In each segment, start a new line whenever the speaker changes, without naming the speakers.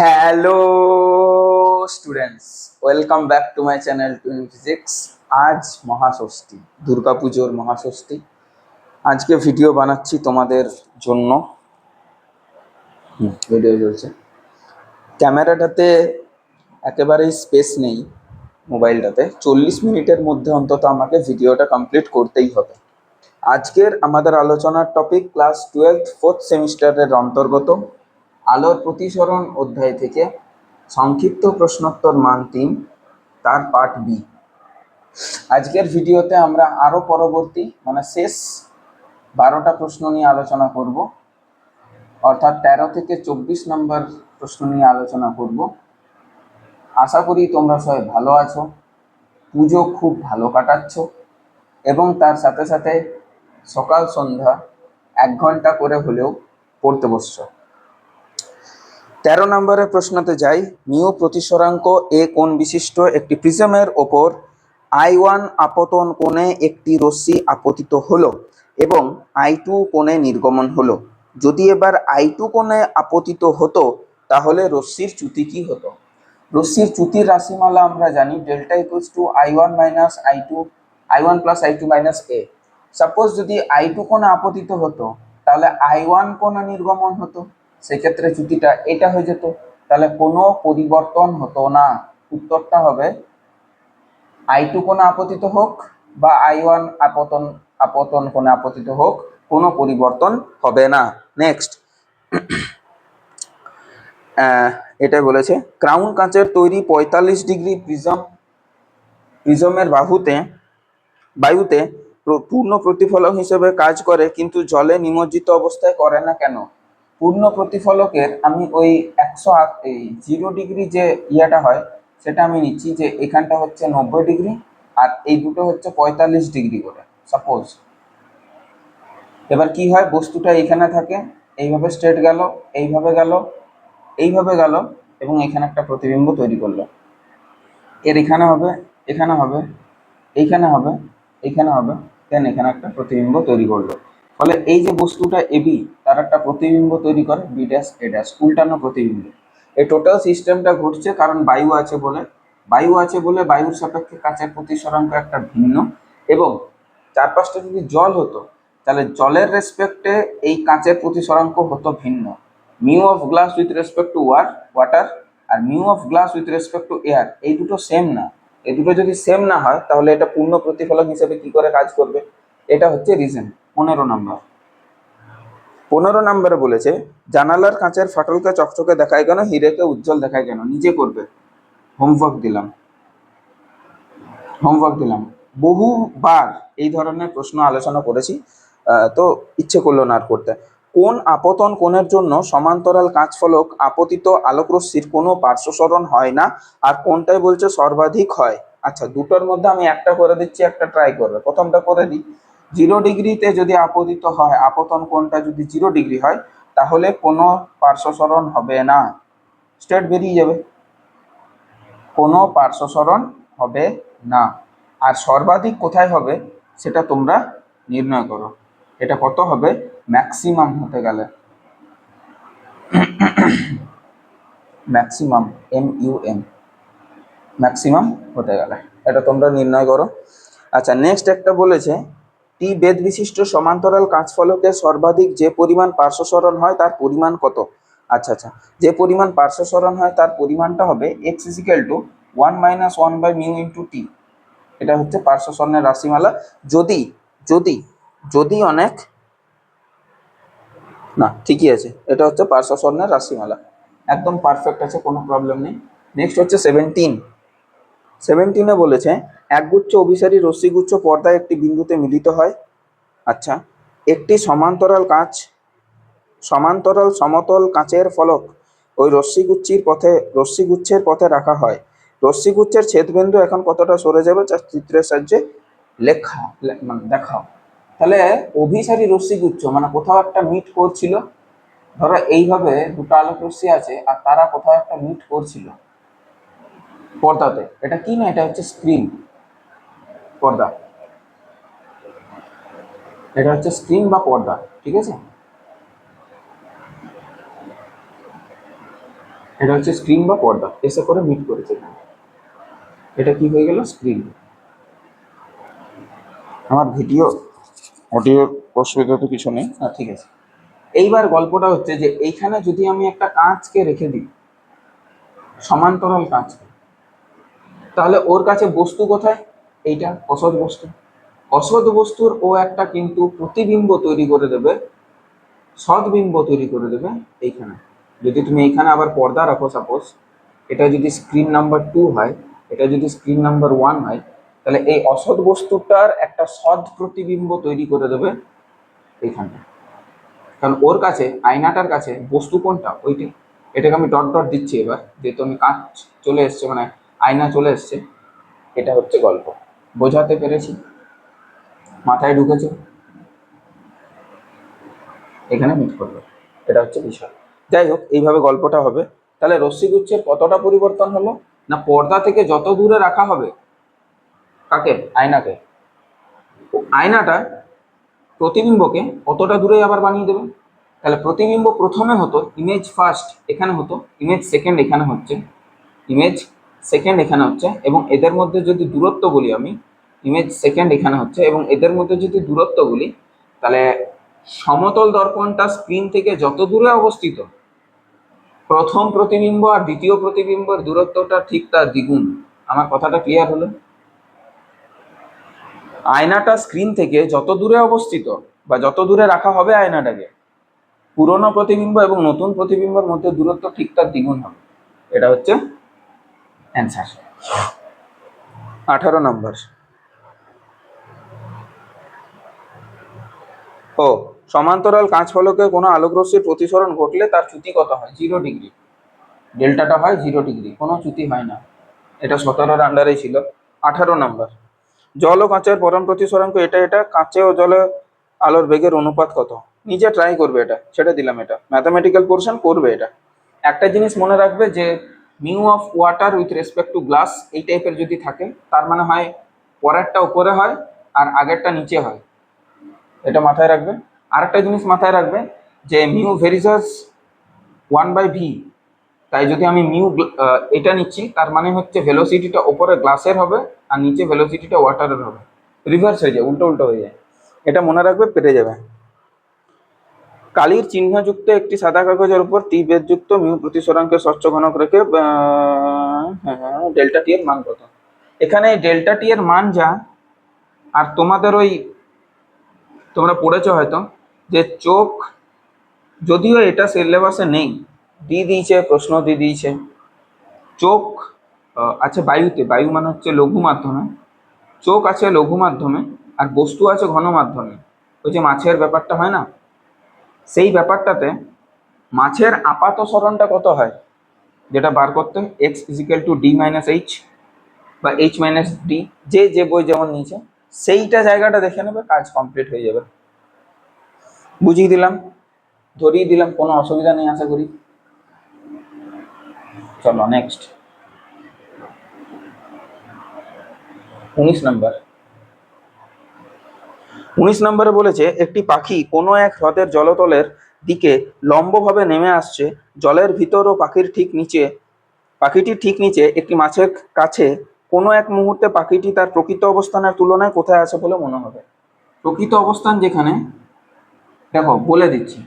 Hello students welcome back to my channel twin physics আজ মহাষষ্ঠী দুর্গাপুজোর মহাষষ্ঠী। আজকে ভিডিও বানাচ্ছি তোমাদের জন্য। ভিডিও চলছে। ক্যামেরাটাতে একেবারেই স্পেস নেই মোবাইলটাতে। চল্লিশ মিনিটের মধ্যে অন্তত আমাকে ভিডিওটা কমপ্লিট করতেই হবে। আজকের আমাদের আলোচনার টপিক ক্লাস টুয়েলভ ফোর্থ সেমিস্টারের অন্তর্গত। আলোর প্রতিসরণ অধ্যায় থেকে সংক্ষিপ্ত প্রশ্নোত্তর মান তিন, তার পার্ট বি। আজকের ভিডিওতে আমরা আরও পরবর্তী মানে শেষ বারোটা প্রশ্ন নিয়ে আলোচনা করব। অর্থাৎ তেরো থেকে চব্বিশ নম্বর প্রশ্ন নিয়ে আলোচনা করব। আশা করি তোমরা সবাই ভালো আছো, পুজো খুব ভালো কাটাচ্ছ, এবং তার সাথে সাথে সকাল সন্ধ্যা এক ঘণ্টা করে হলেও পড়তে বসছো। তেরো নম্বরের প্রশ্নতে যাই। মিউ প্রতিসরাঙ্ক এ কোণ বিশিষ্ট একটি প্রিজমের ওপর আই ওয়ান আপতন কোণে একটি রশ্মি আপতিত হলো এবং আই টু কোণে নির্গমন হলো? যদি এবার আই টু কোণে আপতিত হতো, তাহলে রশ্মির চ্যুতি কি হতো? রশ্মির চ্যুতির রাশিমালা আমরা জানি, delta equals to I one minus I two, I one plus I two minus A suppose যদি আই টু কোণে আপতিত হতো, তাহলে আই ওয়ান কোণে নির্গমন হতো। সেক্ষেত্রে চ্যুতিটা এটা হয়ে যেত। তাহলে কোনো পরিবর্তন হতো না। উত্তরটা হবে আই টু কোণে আপতিত হোক বা আই ওয়ান আপতন আপতন কোণে আপতিত হোক, কোনো পরিবর্তন হবে না। নেক্সট এটা বলেছে ক্রাউন কাঁচের তৈরি পঁয়তাল্লিশ ডিগ্রি প্রিজম প্রিজমের বাহুতে, বায়ুতে পূর্ণ প্রতিফলক হিসেবে কাজ করে, কিন্তু জলে নিমজ্জিত অবস্থায় করে না কেন? পূর্ণ প্রতিফলকের আমি ওই একশো আট- এই জিরো ডিগ্রি যে ইয়েটা হয়, সেটা আমি নিচ্ছি যে এখানটা হচ্ছে নব্বই ডিগ্রি আর এই দুটো হচ্ছে পঁয়তাল্লিশ ডিগ্রি করে সাপোজ এবার কি হয়, বস্তুটা এখানে থাকে, এইভাবে স্ট্রেট গেল, এইভাবে গেল এইভাবে গেল এবং এখানে একটা প্রতিবিম্ব তৈরি করল। এর এখানে হবে এখানে হবে এইখানে হবে এইখানে হবে দেন এখানে একটা প্রতিবিম্ব তৈরি করল। ফলে এই যে বস্তুটা এবি তার একটা প্রতিবিম্ব তৈরি করে বি ড্যাশ এ ড্যাশ উল্টানো প্রতিবিম্ব। এই টোটাল সিস্টেমটা ঘটছে কারণ বায়ু আছে বলে। বায়ু আছে বলে বায়ুর সাপেক্ষে কাচের প্রতিসরাঙ্ক একটা ভিন্ন এবং চারপাশটা যদি জল হতো, তাহলে জলের রেসপেক্টে এই কাঁচের প্রতিসরাঙ্ক হতো ভিন্ন। Mu of glass with respect to war water R mu of glass with respect to air এই দুটো সেম না। এই দুটো যদি সেম না হয়, তাহলে এটা পূর্ণ প্রতিফলক হিসেবে কি করে কাজ করবে? এটা হচ্ছে রিজন পনেরো নম্বর। পনেরো নম্বরে বলেছে, জানালার কাঁচের ফাটলকে চকচকে দেখায় কেন, হিরেকে উজ্জ্বল দেখায় কেন? নিজে করবে। হোমওয়ার্ক দিলাম। হোমওয়ার্ক দিলাম। বহুবার এই ধরনের প্রশ্ন আলোচনা করেছি তো ইচ্ছে করল না আর করতে। কোন আপতন কোণের জন্য সমান্তরাল কাঁচ ফলক আপতিত আলোকরশ্মির কোনো পার্শ্বসরণ হয় না? আর কোনটাই বলছে সর্বাধিক হয়? আচ্ছা দুটোর মধ্যে আমি একটা করে দিচ্ছি, একটা ট্রাই করবে। প্রথমটা করে দিই। জিরো ডিগ্রিতে যদি আপতিত হয়, আপতন কোণটা যদি জিরো ডিগ্রি হয়, তাহলে কোনো পার্শ্বসরণ হবে না। স্ট্রেট বেরিয়ে যাবে। কোনো পার্শ্বসরণ হবে না। আর সর্বাধিক কোথায় হবে, সেটা তোমরা নির্ণয় করো। এটা কত হবে? ম্যাক্সিমাম হতে গেলে। Maximum M U M maximum হতে গেলে। এটা তোমরা নির্ণয় করো। আচ্ছা নেক্সট একটা বলেছে টি বেদ বিশিষ্ট সমান্তরাল কাঁচ ফলকের সর্বাধিক যে পরিমাণ পার্শ্বসরণ হয় তার পরিমাণ কত? আচ্ছা আচ্ছা। যে পরিমাণ পার্শ্বসরণ হয় তার পরিমাণটা হবে X is equal to one minus one by mu into T এটা হচ্ছে পার্শ্বসরণের রাশিমালা। যদি যদি যদি অনেক, না, ঠিকই আছে। এটা হচ্ছে পার্শ্বসরণের রাশিমালা। একদম পারফেক্ট আছে, কোনো প্রবলেম নেই। নেক্সট হচ্ছে সেভেন্টিন সেভেন্টিনে বলেছে, একগুচ্ছ অভিসারী রশ্মিগুচ্ছ পর্দায় একটি বিন্দুতে মিলিত হয়। আচ্ছা একটি সমান্তরাল কাঁচ, সমান্তরাল সমতল কাঁচের ফলক ওই রশ্মিগুচ্ছির পথে, রশ্মিগুচ্ছের পথে রাখা হয়। রশ্মিগুচ্ছের ছেদবিন্দু এখন কতটা সরে যাবে যা চিত্রের সাহায্যে লেখা মানে দেখাও। তাহলে অভিসারী রশ্মিগুচ্ছ মানে কোথাও একটা মিট করছিল, ধরো এইভাবে দুটো আলোক রশ্মি আছে আর তারা কোথাও একটা মিট করছিল। পর্দাতে। এটা কি না এটা হচ্ছে স্ক্রিন পর্দা। এটা হচ্ছে স্ক্রিন বা পর্দা ঠিক আছে? এটা হচ্ছে স্ক্রিন বা পর্দা এসে করে মিট করেছে এখানে। এটা কি হয়ে গেল? স্ক্রিন আমার ভিডিও অডিওর অসুবিধা তো কিছু নেই। হ্যাঁ ঠিক আছে। এইবার গল্পটা হচ্ছে যে এইখানে যদি আমি একটা কাঁচকে রেখে দিই সমান্তরাল কাঁচকে তাহলে ওর কাছে বস্তু কোথায়? এইটা, অসৎ বস্তু। অসৎ বস্তুর ও একটা কিন্তু প্রতিবিম্ব তৈরি করে দেবে সদ্বিম্ব তৈরি করে দেবে এইখানে। যদি তুমি এইখানে আবার পর্দা রাখো সাপোজ এটা যদি স্ক্রিন নাম্বার টু হয়, এটা যদি স্ক্রিন নাম্বার ওয়ান হয়, তাহলে এই অসৎ বস্তুটার একটা সৎ প্রতিবিম্ব তৈরি করে দেবে এইখানটা। কারণ ওর কাছে, আয়নাটার কাছে বস্তু কোনটা? ওইটাই। এটাকে আমি ডট ডট দিচ্ছি এবার, যেহেতু আমি কাঁচ চলে এসছে মানে আয়না চলে এসছে। এটা হচ্ছে গল্প। বোঝাতে পেরেছি। মাথায় ঢুকেছে? এখানে মিট করবে। এটা হচ্ছে বিষয়। যাই হোক, এইভাবে গল্পটা হবে। তাহলে রশ্মিগুচ্ছের কতটা পরিবর্তন হলো? না পর্দা থেকে যত দূরে রাখা হবে? কাকে? আয়নাকে। আয়নাটা প্রতিবিম্বকে কতটা দূরে আবার বানিয়ে দেবে। তাহলে প্রতিবিম্ব প্রথমে হতো ইমেজ ফার্স্ট এখানে হতো ইমেজ সেকেন্ড এখানে হচ্ছে ইমেজ সেকেন্ড এখানে হচ্ছে, এবং এদের মধ্যে যদি দূরত্ব বলি আমি ইমেজ সেকেন্ড এখানে হচ্ছে, এবং এদের মধ্যে যদি দূরত্ব বলি, তাহলে সমতল দর্পণটা স্ক্রিন থেকে যত দূরে অবস্থিত, প্রথম প্রতিবিম্ব আর দ্বিতীয় প্রতিবিম্বের দূরত্বটা ঠিক তার দ্বিগুণ। আমার কথাটা ক্লিয়ার হলো? আয়নাটা স্ক্রিন থেকে যত দূরে অবস্থিত বা যত দূরে রাখা হবে আয়নাটাকে, পুরনো প্রতিবিম্ব এবং নতুন প্রতিবিম্বের মধ্যে দূরত্ব ঠিক তার দ্বিগুণ হবে। এটা হচ্ছে অ্যান্সার আঠারো নম্বর। ও, সমান্তরাল কাঁচ ফলকে কোনো আলোকরশ্মির প্রতিসরণ ঘটলে তার চ্যুতি কত হয়? জিরো ডিগ্রি ডেল্টাটা হয় জিরো ডিগ্রি কোনো চ্যুতি হয় না। এটা সতেরোর আন্ডারেই ছিল। আঠারো নম্বর। জল ও কাঁচের পরম প্রতিসরাঙ্ক এটা এটা, কাঁচে ও জলে আলোর বেগের অনুপাত কত? নিজে ট্রাই করবে এটা, ছেড়ে দিলাম এটা। ম্যাথামেটিক্যাল পোর্শন করবে এটা। একটা জিনিস মনে রাখবে যে mu of water with respect to glass এই টাইপের যদি থাকে, তার মানে হয় পরেরটা উপরে হয় আর আগেরটা নিচে হয়। এটা মাথায় রাখবে আরেকটা জিনিস মাথায় রাখবে যে mu varies as one by V তাই যদি আমি মিউ এটা নিচ্ছি, তার মানে হচ্ছে ভেলোসিটিটা ওপরে গ্লাসের হবে আর নিচে ভেলোসিটিটা ওয়াটারের হবে। রিভার্স হয়ে যায় উল্টো উল্টো হয়ে যায়। এটা মনে রাখবে, পেরে যাবে। কালির চিহ্নযুক্ত একটি সাদা কাগজের উপর টি বেদযুক্ত মিউ প্রতিসরাঙ্কের স্বচ্ছ ঘনক রেখে ডেল্টা টি এর মান কত? এখানে ডেল্টা টি এর মান যা, আর তোমাদের ওই, তোমরা পড়েছো হয়তো, যে চোখ, যদিও এটা সিলেবাসে নেই দিয়ে দিয়েছে, প্রশ্ন দিয়ে দিয়েছে। চোখ আছে বায়ুতে, বায়ু মানে হচ্ছে লঘু মাধ্যমে। চোখ আছে লঘু মাধ্যমে, আর বস্তু আছে ঘন মাধ্যমে। ওই যে মাছের ব্যাপারটা হয় না? সেই ব্যাপারটাতে মাছের আপাত সরণটা কত হয়? যেটা বার করতে X is equal to D minus H বা এইচ মাইনাস ডি যে যে বই যেমন নিয়েছে, সেইটা জায়গাটা দেখে নেবে, কাজ কমপ্লিট হয়ে যাবে। বুঝিয়ে দিলাম, ধরিয়ে দিলাম, কোনো অসুবিধা নেই, আশা করি। চলো নেক্সট উনিশ নাম্বার উনিশ নম্বরে বলেছে, একটি পাখি কোনো এক হ্রদের জলতলের দিকে লম্বভাবে নেমে আসছে। জলের ভিতর ও পাখির ঠিক নিচে, পাখিটির ঠিক নিচে একটি মাছের কাছে কোনো এক মুহূর্তে পাখিটি তার প্রকৃত অবস্থানের তুলনায় কোথায় আছে বলে মনে হবে। প্রকৃত অবস্থান যেখানে, দেখো, বলে দিচ্ছি।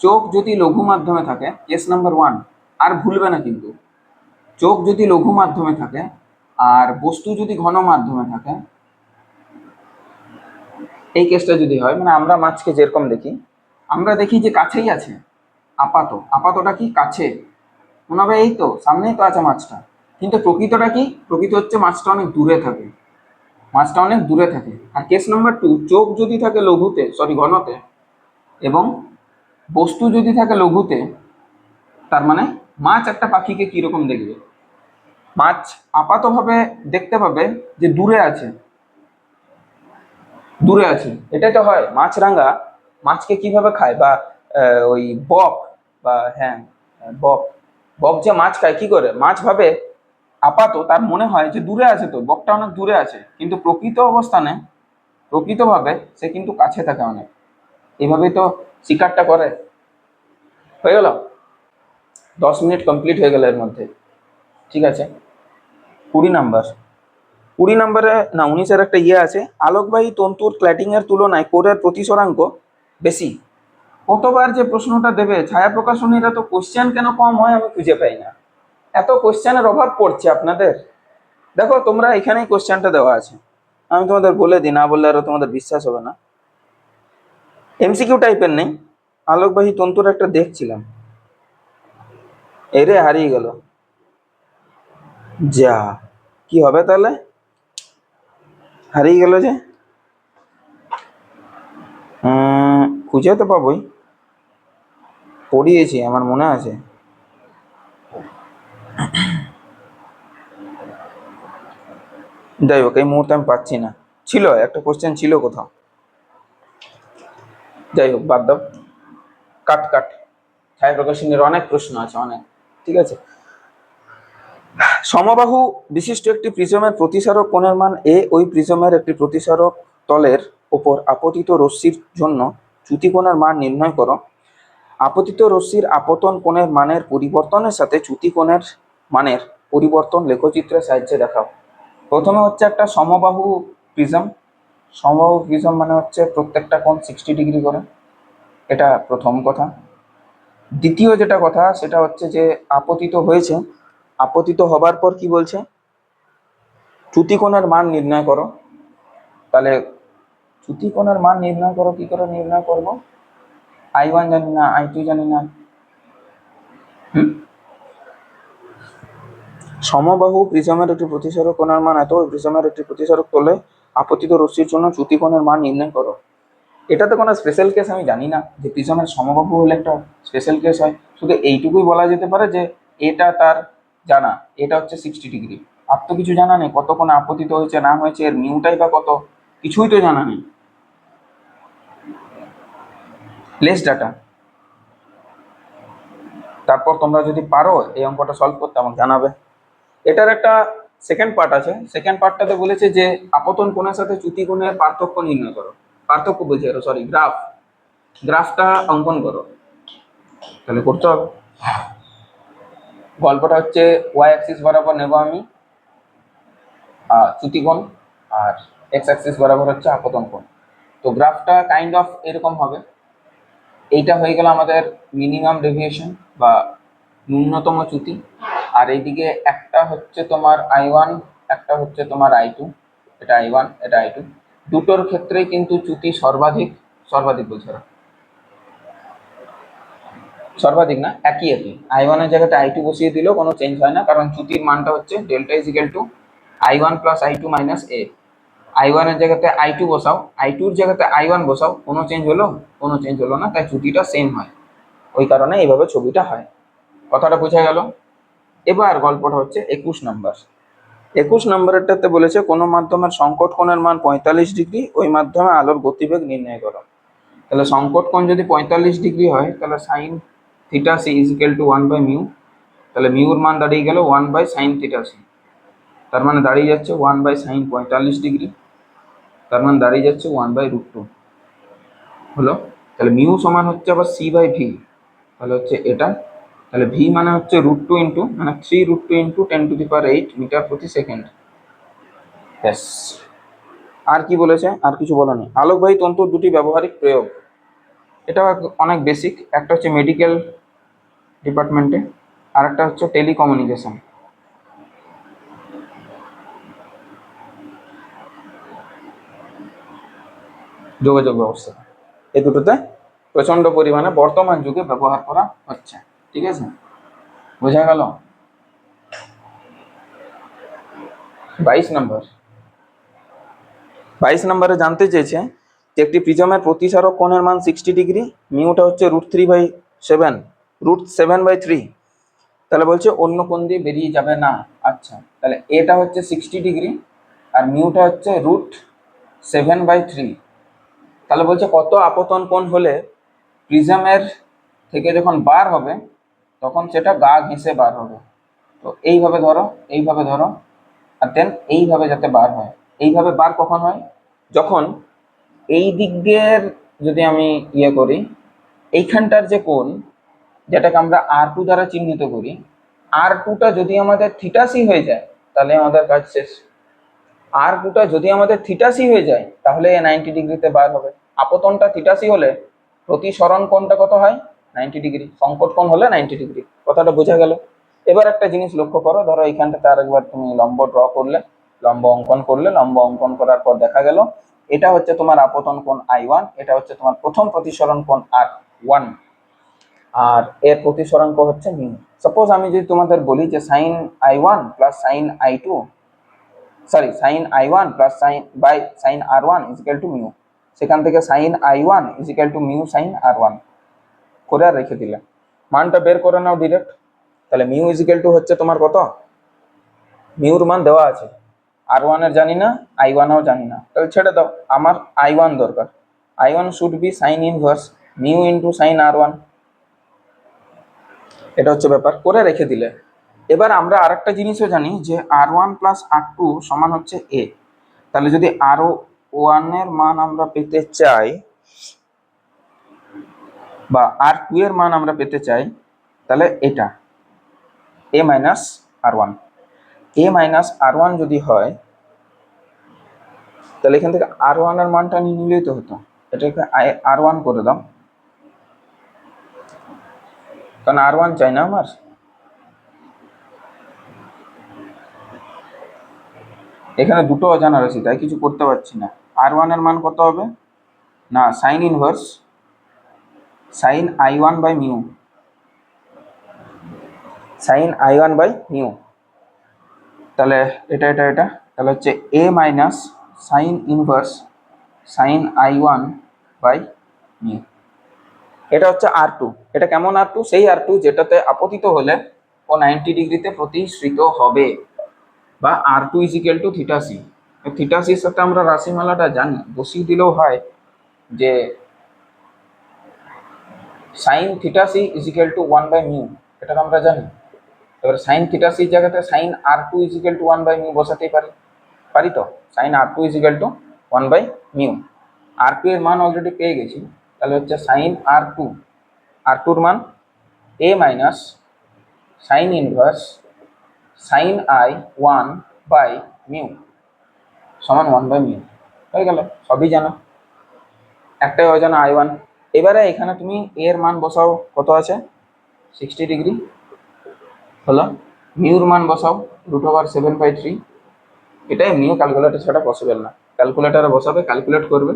চোখ যদি লঘু মাধ্যমে থাকে কেস নাম্বার ওয়ান আর ভুলবে না কিন্তু। চোখ যদি লঘু মাধ্যমে থাকে, আর বস্তু যদি ঘন মাধ্যমে থাকে এই কেসটা যদি হয় মানে আমরা মাছকে যেরকম দেখি, আমরা দেখি যে কাছেই আছে আপাত। আপাতটা কি কাছে? মনে হবে এই তো, সামনেই তো আছে মাছটা। কিন্তু প্রকৃতটা কি? প্রকৃত হচ্ছে মাছটা অনেক দূরে থাকে। মাছটা অনেক দূরে থাকে। আর কেস নাম্বার টু চোখ যদি থাকে লঘুতে সরি ঘনতে, এবং বস্তু যদি থাকে লঘুতে, তার মানে মাছ একটা পাখিকে কীরকম দেখবে? মাছ আপাতভাবে দেখতে পাবে যে দূরে আছে। দূরে আছে। এটাই তো হয়, মাছরাঙা, মাছকে কীভাবে খায় বা ওই বক বা হ্যাঁ বক বক যে মাছ খায়, কি করে? মাছ ভাবে আপাত, তার মনে হয় যে দূরে আছে তো, বকটা অনেক দূরে আছে, কিন্তু প্রকৃত অবস্থানে, প্রকৃতভাবে সে কিন্তু কাছে থাকে অনেক। এইভাবেই তো শিকারটা করে। হয়ে গেল? দশ মিনিট কমপ্লিট হয়ে গেল এর মধ্যে। ঠিক আছে? কুড়ি নাম্বার। কুড়ি নম্বরে না উনিশের একটা ইয়ে আছে আলোকবাহী তন্তুর ক্ল্যাটিংয়ের তুলনায় কোরের প্রতিসরাঙ্ক বেশি। কতবার যে প্রশ্নটা দেবে, ছায়া প্রকাশনীরা তো কোশ্চেন কেন কম হয় আমি খুঁজে পাই না। এত কোশ্চেনের অভাব পড়ছে আপনাদের। দেখো, তোমরা এখানেই কোশ্চেনটা দেওয়া আছে। আমি তোমাদের বলে দিই, না বললে আরও তোমাদের বিশ্বাস হবে না। এমসিকিউ টাইপের নেই। আলোকবাহী তন্তুর একটা দেখছিলাম। এরে হারিয়ে গেল। যা, কি হবে তাহলে? হারিয়ে গেল যে? খুঁজে তো পাবোই। পড়িয়েছি, আমার মনে আছে। যাই হোক, এই মুহূর্তে আমি পাচ্ছি না। ছিল, একটা কোশ্চেন ছিল কোথাও। যাই হোক, বাদ দাও। কাট কাট। ছায়া প্রকাশনের অনেক প্রশ্ন আছে, অনেক। ঠিক আছে? সমবাহু বিশিষ্ট একটি প্রিজমের প্রতিসারক কোণের মান এ ওই প্রিজমের একটি প্রতিসারক তলের ওপর আপতিত রশ্মির জন্য চ্যুতি কোণের মান নির্ণয় করো। আপতিত রশ্মির আপতন কোণের মানের পরিবর্তনের সাথে চ্যুতি কোণের মানের পরিবর্তন লেখচিত্রের সাহায্যে দেখাও। প্রথমে হচ্ছে একটা সমবাহু প্রিজম। সমবাহু প্রিজম মানে হচ্ছে প্রত্যেকটা কোণ সিক্সটি ডিগ্রি করে। এটা প্রথম কথা। দ্বিতীয় যেটা কথা, সেটা হচ্ছে যে, আপতিত হয়েছে আপতিত হবার পর কি বলছে? চ্যুতিকোণের মান নির্ণয় করো। তাহলে চ্যুতিকোণের মান নির্ণয় করো, কি করে নির্ণয় করব? আই ওয়ান জানি না আই টু জানি না। সমবাহু প্রিজমের একটি প্রতিসারক কোণের মান এত প্রিজমের একটি প্রতিসারক তোলে আপতিত রশ্মির জন্য চ্যুতিকোণের মান নির্ণয় করো। এটাতে কোনো স্পেশাল কেস আমি জানি না, যে প্রিজমের সমবাহু হলে একটা স্পেশাল কেস হয়। শুধু এইটুকুই বলা যেতে পারে যে এটা তার জানা, এটা হচ্ছে সিক্সটি ডিগ্রি আর তো কিছু জানা নেই কত কোণ আপতিত হয়েছে, না হয়েছে, এর নিউটাই বা কত, কিছুই তো জানা নেই। লেস ডাটা তারপর তোমরা যদি পারো, এই অঙ্কটা সলভ করতে আমাকে জানাবে। এটার একটা সেকেন্ড পার্ট আছে। সেকেন্ড পার্টটাতে বলেছে যে, আপতন কোণের সাথে চ্যুতি কোণের পার্থক্য নির্ণয় করো। পার্থক্য বলছে সরি গ্রাফ গ্রাফটা অঙ্কন করো। তাহলে করতে হবে। গল্পটা হচ্ছে ওয়াই অ্যাক্সিস বরাবর নেব আমি আহ, চ্যুতিকোণ আর এক্স অ্যাক্সিস বরাবর হচ্ছে আপতন কোণ। তো গ্রাফটা কাইন্ড অফ এরকম হবে। এইটা হয়ে গেল আমাদের মিনিমাম ডেভিয়েশন বা ন্যূনতম চ্যুতি আর এইদিকে একটা হচ্ছে তোমার আই ওয়ান একটা হচ্ছে তোমার আই টু এটা আই ওয়ান এটা আই টু দুটোর ক্ষেত্রেই কিন্তু চ্যুতি সর্বাধিক সর্বাধিক বলছে। সর্বাধিক না, একই একই আই ওয়ানের জায়গাতে আই টু বসিয়ে দিলেও কোনো চেঞ্জ হয় না, কারণ চ্যুতির মানটা হচ্ছে delta is equal to I one plus I two minus A I ওয়ানের জায়গাতে আই টু বসাও আই টুর জায়গাতে আই ওয়ান বসাও, কোনো চেঞ্জ হলো? কোনো চেঞ্জ হলো না, তাই চ্যুতিটা সেম হয়। ওই কারণে এইভাবে ছবিটা হয়। কথাটা বোঝা গেল? এবার গল্পটা হচ্ছে একুশ নাম্বার। একুশ নম্বরেরটাতে বলেছে, কোনো মাধ্যমের সংকট কোণের মান পঁয়তাল্লিশ ডিগ্রি, ওই মাধ্যমে আলোর গতিবেগ নির্ণয় করো। তাহলে সংকট কোণ যদি পঁয়তাল্লিশ ডিগ্রি হয়, তাহলে sine theta C is equal to one by mu তাহলে মিউর মান দাঁড়িয়ে গেল one by sine theta C তার মানে দাঁড়িয়ে যাচ্ছে ওয়ান বাই সাইন পঁয়তাল্লিশ ডিগ্রি তার মানে দাঁড়িয়ে যাচ্ছে ওয়ান বাই রুট টু হলো? তাহলে মিউ সমান হচ্ছে আবার সি বাই ভি তাহলে হচ্ছে এটা। তাহলে ভি মানে হচ্ছে রুট টু ইন্টু মানে three root two into ten to the power eight metre প্রতি সেকেন্ড ব্যাস আর কি বলেছে? আর কিছু বলেনি আলোকবাহী তন্তুর দুটি ব্যবহারিক প্রয়োগ। এটা অনেক বেসিক একটা হচ্ছে মেডিকেল ডিপার্টমেন্টে। আর একটা হচ্ছে টেলিকমিউনিকেশন। যোগাযোগ ব্যবস্থা। এই দুটোতে প্রচণ্ড পরিমাণে বর্তমান যুগে ব্যবহার করা হচ্ছে। ঠিক আছে? বোঝা গেল? বাইশ নম্বর। বাইশ নম্বরে জানতে চেয়েছে যে একটি প্রিজমের প্রতিসারক কোণের মান সিক্সটি ডিগ্রি মিউটা হচ্ছে root three by seven root seven by three, তাহলে বলছে অন্য কোন দিয়ে বেরিয়ে যাবে না। আচ্ছা তাহলে এটা হচ্ছে সিক্সটি ডিগ্রি আর মিউটা হচ্ছে রুট সেভেন বাই থ্রি। তাহলে বলছে কত আপতন কোণ হলে প্রিজমের থেকে যখন বার হবে, তখন সেটা গা ঘেঁষে বার হবে। তো এইভাবে ধরো এইভাবে ধরো, আর দেন এইভাবে যাতে বার হয়। এইভাবে বার কখন হয়? যখন এই দিক দিয়ে যদি আমি ইয়ে করি, এইখানটার যে কোণ যেটাকে আমরা আর টু দ্বারা চিহ্নিত করি আর টুটা যদি আমাদের থিটাসি হয়ে যায়, তাহলে আমাদের কাজ শেষ। আর টুটা যদি আমাদের থিটাসি হয়ে যায়, তাহলে নাইনটি ডিগ্রিতে বার হবে। আপতনটা থিটাসি হলে প্রতিসরণ কোণটা কত হয়? Ninety degree. সংকট কোণ হলে নাইনটি ডিগ্রি। কথাটা বোঝা গেল। এবার একটা জিনিস লক্ষ্য করো। ধরো এইখানটাতে আরেকবার তুমি লম্ব ড্র করলে, লম্ব অঙ্কন করলে, লম্ব অঙ্কন করার পর দেখা গেল, এটা হচ্ছে তোমার আপতন কোণ আই ওয়ান এটা হচ্ছে তোমার প্রথম প্রতিসরণ কোণ আর ওয়ান আর এর প্রতিসরাঙ্ক হচ্ছে মিউ সাপোজ আমি যদি তোমাদের বলি যে sine i one plus sine i two sorry sine i one plus sine by sine r one is equal two mu সেখান থেকে sine i one is equal two mu sine r one করে আর রেখে দিলে মানটা বের করে নাও ডিরেক্ট তাহলে মিউ ইজিক্যাল টু হচ্ছে তোমার কত? মিউর মান দেওয়া আছে। আর ওয়ানের জানি না আই ওয়ানও জানি না। তাহলে ছেড়ে দাও, আমার আই ওয়ান দরকার। I one should be sine inverse mu into sine R one এটা হচ্ছে ব্যাপার, করে রেখে দিলে। এবার আমরা আরেকটা জিনিসও জানি যে R one plus R two সমান হচ্ছে এ। তাহলে যদি আরও ওয়ানের মান আমরা পেতে চাই, বা আর টু এর মান আমরা পেতে চাই, তাহলে এটা, A minus R one. A minus R one যদি হয়, তাহলে এখান থেকে আর ওয়ানের মানটা নিয়ে নিলেই তো হতো। এটাকে আর ওয়ান করে দাও। কারণ আর ওয়ান চাই না আমার। এখানে দুটো অজানা রয়েছে, তাই কিছু করতে পারছি না। আর ওয়ানের মান কত হবে? না sine inverse sine I one by mu sine I one by mu তাহলে এটা এটা এটা, তাহলে হচ্ছে A minus sine inverse sine I one by mu এটা হচ্ছে আর টু এটা কেমন আর টু সেই আর টু যেটাতে আপতিত হলে ও নাইনটি ডিগ্রিতে প্রতিশ্রিত হবে। বা R two is equal to theta C থিটাসির সাথে আমরা রাশিমালাটা জানি। বসিয়ে দিলেও হয় যে sine theta C is equal to one by mu এটা আমরা জানি। এবার সাইন থিটাসির জায়গাতে sine R two is equal to one by mu বসাতেই পারি। পারি তো? Sine R two is equal to one by mu R two এর মান অলরেডি পেয়ে গেছি। তাহলে হচ্ছে সাইন আর টু আর টুর মান এ minus sine inverse sine i one by mu সমান ওয়ান বাই মিউ হয়ে গেল, সবই জানো। একটাই অজানা আই ওয়ান এবারে এখানে তুমি এর মান বসাও, কত আছে? সিক্সটি ডিগ্রি হলো মিউর মান বসাও root over seven by three এটা এমনিও ক্যালকুলেটর ছাড়া পসিবল না। ক্যালকুলেটারে বসাবে ক্যালকুলেট করবে।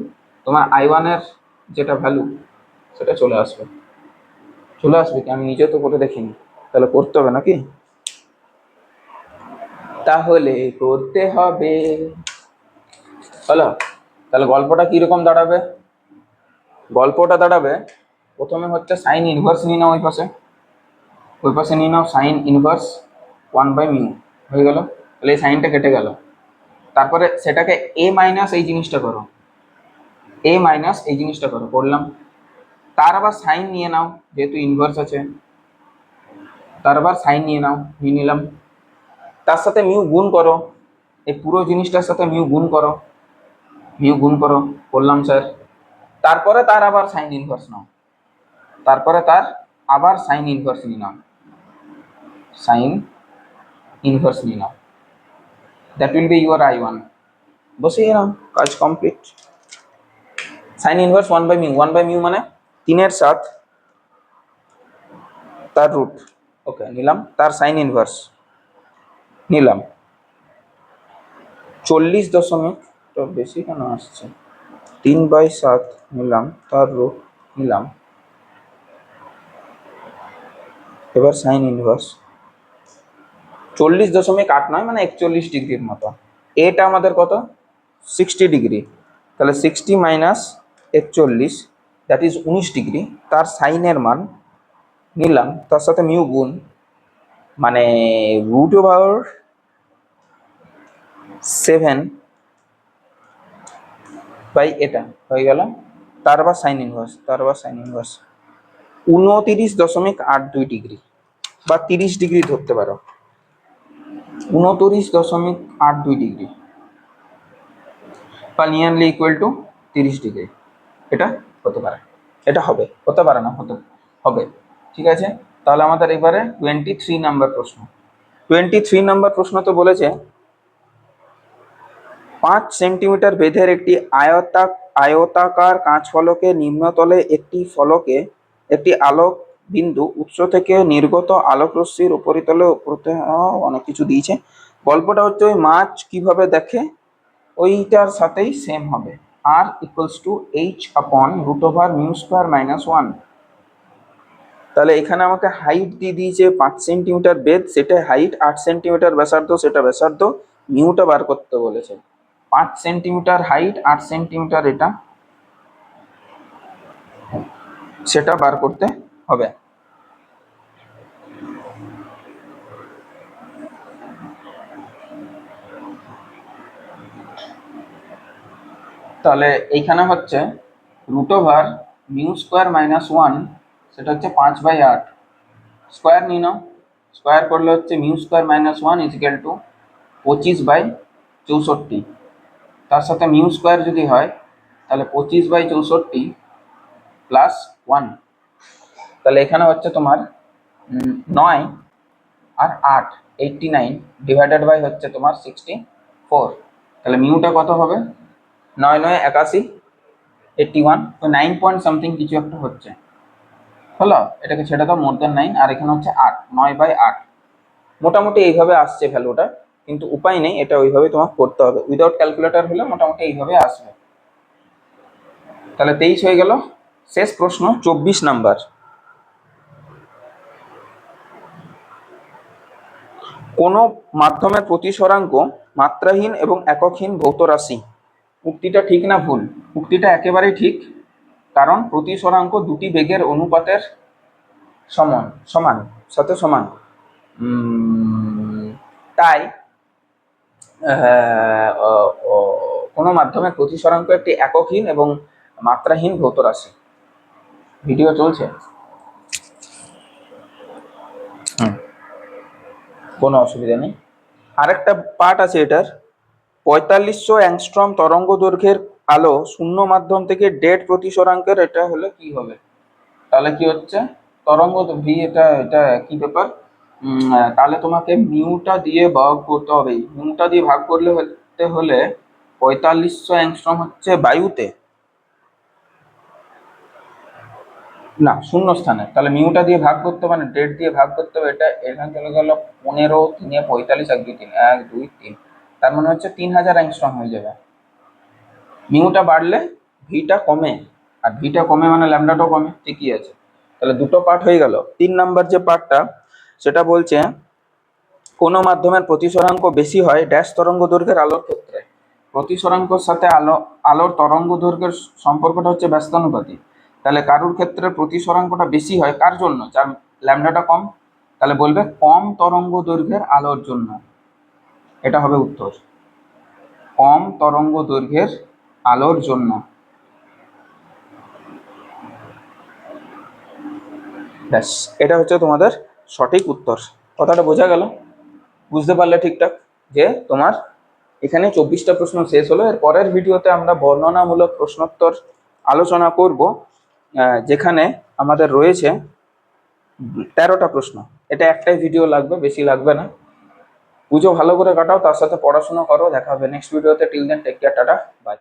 তোমার আই ওয়ানের যেটা ভ্যালু সেটা চলে আসবে। চলে আসবে কি? আমি নিজে তো করে দেখিনি। তাহলে করতে হবে নাকি? তাহলে করতে হবে। হলো? তাহলে গল্পটা কীরকম দাঁড়াবে? গল্পটা দাঁড়াবে, প্রথমে হচ্ছে সাইন ইনভার্স নিয়ে নাও ওই পাশে। ওই পাশে নিয়ে নাও sine inverse one by mu. হয়ে গেল? তাহলে এই সাইনটা কেটে গেল। তারপরে সেটাকে এ মাইনাস এই জিনিসটা করো। এ মাইনাস এই জিনিসটা করো, করলাম। তার আবার সাইন নিয়ে নাও, যেহেতু ইনভার্স আছে। তার আবার সাইন নিয়ে নাও, নিয়ে নিলাম। তার সাথে মিউ গুণ করো। এই পুরো জিনিসটার সাথে মিউ গুণ করো। মিউ গুণ করো, করলাম স্যার তারপরে তার আবার সাইন ইনভার্স নাও। তারপরে তার আবার সাইন ইনভার্স নিয়ে নাও। সাইন ইনভার্স নিয়ে নাও। That will be your I one বসিয়ে নাও, কাজ complete sine inverse one by mu one by mu মানে তিনের সাত তার রুট ওকে নিলাম। তার সাইন ইনভার্স নিলাম। চল্লিশ দশমিক বেশি কেন আসছে? তিন বাই সাত নিলাম। তার রুট নিলাম। এবার সাইন ইনভার্স চল্লিশ দশমিক আট নয় মানে একচল্লিশ ডিগ্রির মতো। এটা আমাদের কত? সিক্সটি ডিগ্রি তাহলে সিক্সটি মাইনাস একচল্লিশ দ্যাট ইজ উনিশ ডিগ্রি, তার সাইনের মান নিলাম, তার সাথে মিউ গুণ মানে রুট ওভার সেভেন বাই এটা হয়ে গেল। তার বা সাইন ইনভার্স তার আবার সাইন ইনভার্স উনতিরিশ দশমিক আট দুই ডিগ্রি, বা তিরিশ ডিগ্রি ধরতে পারো। উনতিরিশ দশমিক আট দুই ডিগ্রি, বা নিয়ারলি ইকুয়াল টু তিরিশ ডিগ্রি। এটা হতে পারে। এটা হবে, হতে পারে না, হতে, হবে। ঠিক আছে? তাহলে আমাদের এবারে টোয়েন্টি থ্রি নাম্বার প্রশ্ন। টোয়েন্টি থ্রি নাম্বার প্রশ্ন তো বলেছে, পাঁচ সেন্টিমিটার বেধের একটি আয়তা, আয়তাকার কাঁচ ফলকে নিম্নতলে একটি ফলকে একটি আলোক বিন্দু উৎস থেকে নির্গত আলোক রশ্মির উপরিতলে উপরতে অনেক কিছু দিয়েছে। গল্পটা হচ্ছে ওই মাছ কীভাবে দেখে? ওইটার সাথেই সেম হবে। আর equals to H upon root over mu square minus one তাহলে এখানে আমাকে হাইট দিয়ে দিয়েছে পাঁচ সেন্টিমিটার বেদ সেটা হাইট আট সেন্টিমিটার ব্যাসার্ধ, সেটা ব্যাসার্ধ মিউটা বার করতে বলেছে। পাঁচ সেন্টিমিটার হাইট আট সেন্টিমিটার এটা, সেটা বার করতে হবে। তাহলে এইখানে হচ্ছে root over mu square minus one সেটা হচ্ছে পাঁচ বাই আট। স্কোয়ার নিয়ে নাও। স্কোয়ার করলে হচ্ছে mu square minus one equal to পঁচিশ বাই চৌষট্টি। তার সাথে মিউ স্কোয়ার যদি হয়, তাহলে পঁচিশ বাই চৌষট্টি প্লাস ওয়ান তাহলে এখানে হচ্ছে তোমার নয় আর আট এইটটি নাইন ডিভাইডেড বাই হচ্ছে তোমার সিক্সটি ফোর তাহলে মিউটা কত হবে? নয় নয় একাশি এইটটি ওয়ান তো নাইন পয়েন্ট সামথিং কিছু একটা হচ্ছে। হলো? এটাকে ছেড়ে দাও মোর দেন নাইন আর এখানে হচ্ছে আট, নয় বাই আট। মোটামুটি এইভাবে আসছে ভ্যালুটা কিন্তু উপায় নেই, এটা ওইভাবে তোমাকে করতে হবে। উইদাউট ক্যালকুলেটর হলে মোটামুটি এইভাবে আসবে। তাহলে তেইশ হয়ে গেল। শেষ প্রশ্ন, চব্বিশ নাম্বার। কোনো মাধ্যমের প্রতিসরাঙ্ক মাত্রাহীন এবং এককহীন ভৌত রাশি। উক্তিটা ঠিক না ভুল? উক্তিটা একেবারেই ঠিক, কারণ প্রতিসরাঙ্ক দুটি বেগের অনুপাতের সমান সমান সাথে সমান। তাই কোনো মাধ্যমে প্রতিসরাঙ্ক একটি এককহীন এবং মাত্রাহীন ভৌত রাশি ভিডিও চলছে? কোনো অসুবিধা নেই। আরেকটা পার্ট আছে এটার। পঁয়তাল্লিশশো অ্যাংস্ট্রম তরঙ্গ দৈর্ঘ্যের আলো শূন্য মাধ্যম থেকে ডেড প্রতিসরাঙ্কের এটা হলে কি হবে? তাহলে কি হচ্ছে? তরঙ্গ ভি এটা এটা কি ব্যাপার? তাহলে তোমাকে মিউটা দিয়ে ভাগ করতে হবে। মিউটা দিয়ে ভাগ করলে হতে হলে পঁয়তাল্লিশশো অ্যাংস্ট্রম হচ্ছে বায়ুতে। না শূন্য স্থানে তাহলে মিউটা দিয়ে ভাগ করতে হবে না ডেট দিয়ে ভাগ করতে হবে, এটা এখানে চলে গেল পনেরো, তিনে পঁয়তাল্লিশ, এক, দুই, তিন, এক, দুই, তিন। তার মানে হচ্ছে তিন হাজার অ্যাংস্ট্রম হয়ে যাবে। মিউটা বাড়লে ভিটা কমে, আর ভিটা কমে মানে ল্যামডাটাও কমে, ঠিকই আছে। তাহলে দুটো পার্ট হয়ে গেল। তিন নাম্বার যে পার্টটা, সেটা বলছে, কোনো মাধ্যমের প্রতিসরাঙ্ক বেশি হয় ড্যাশ তরঙ্গ দৈর্ঘ্যের আলোর ক্ষেত্রে। প্রতিসরাঙ্কর সাথে আলো, আলোর তরঙ্গ দৈর্ঘ্যের সম্পর্কটা হচ্ছে ব্যস্তানুপাতিক। তাহলে কারুর ক্ষেত্রে প্রতিসরাঙ্কটা বেশি হয় কার জন্য? যার ল্যামডাটা কম, তাহলে বলবে কম তরঙ্গ দৈর্ঘ্যের আলোর জন্য। এটা হবে উত্তর। কম তরঙ্গ দৈর্ঘ্যের আলোর জন্য। ব্যাস, এটা হচ্ছে তোমাদের সঠিক উত্তর। কথাটা বোঝা গেল? বুঝতে পারলে ঠিকঠাক যে তোমার এখানে চব্বিশটা প্রশ্ন শেষ হলো। এর পরের ভিডিওতে আমরা বর্ণনামূলক প্রশ্নোত্তর আলোচনা করব যেখানে আমাদের রয়েছে তেরোটা প্রশ্ন। এটা একটাই ভিডিও লাগবে, বেশি লাগবে না। পুজো ভালো করে কাটাও, তার সাথে পড়াশোনা করো, দেখা হবে নেক্সট ভিডিওতে till then take care tata bye